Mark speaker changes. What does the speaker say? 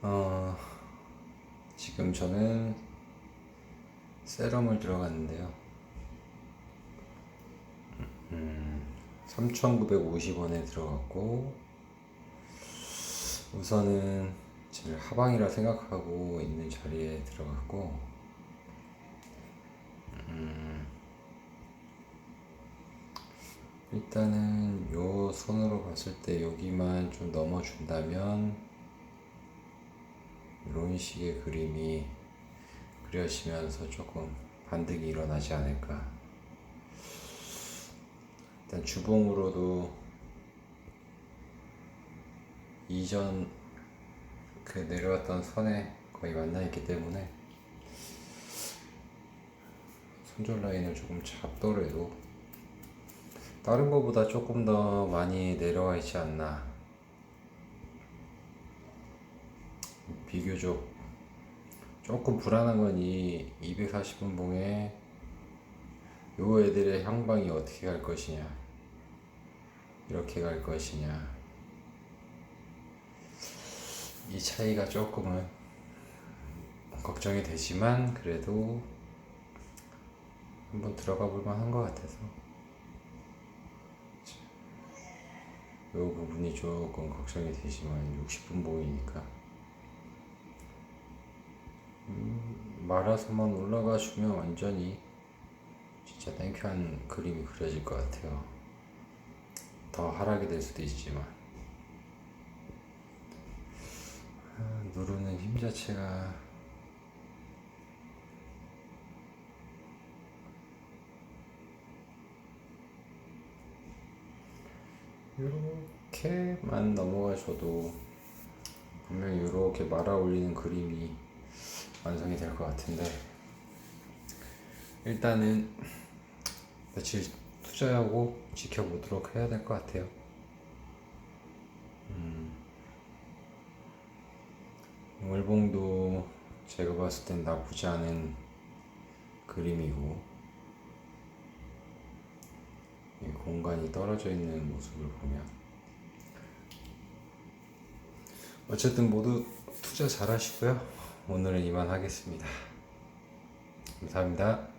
Speaker 1: 어, 지금 저는 세럼을 들어갔는데요. 음, 3,950원에 들어갔고, 우선은 제일 하방이라 생각하고 있는 자리에 들어갔고, 음, 일단은 요 손으로 봤을 때 여기만 좀 넘어준다면 이런 식의 그림이 그려지면서 조금 반등이 일어나지 않을까. 일단 주봉으로도 이전 그 내려왔던 선에 거의 만나 있기 때문에 손절 라인을 조금 잡더라도 다른 거보다 조금 더 많이 내려와 있지 않나. 비교적 조금 불안한 건 이 240분 봉에 요 애들의 향방이 어떻게 갈 것이냐. 이렇게 갈 것이냐. 이 차이가 조금은 걱정이 되지만 그래도 한번 들어가 볼 만한 것 같아서 이 부분이 조금 걱정이 되지만 60분 보이니까 음, 말아서만 올라가 주면 완전히 진짜 땡큐한 그림이 그려질 것 같아요. 더 하락이 될 수도 있지만. 아, 누르는 힘 자체가 이렇게만 넘어가셔도 분명히 이렇게 말아 올리는 그림이 완성이 될 것 같은데 일단은 며칠 투자하고 지켜보도록 해야 될 것 같아요. 음, 월봉도 제가 봤을 땐 나쁘지 않은 그림이고 이 공간이 떨어져 있는 모습을 보면 어쨌든 모두 투자 잘 하시고요. 오늘은 이만 하겠습니다. 감사합니다.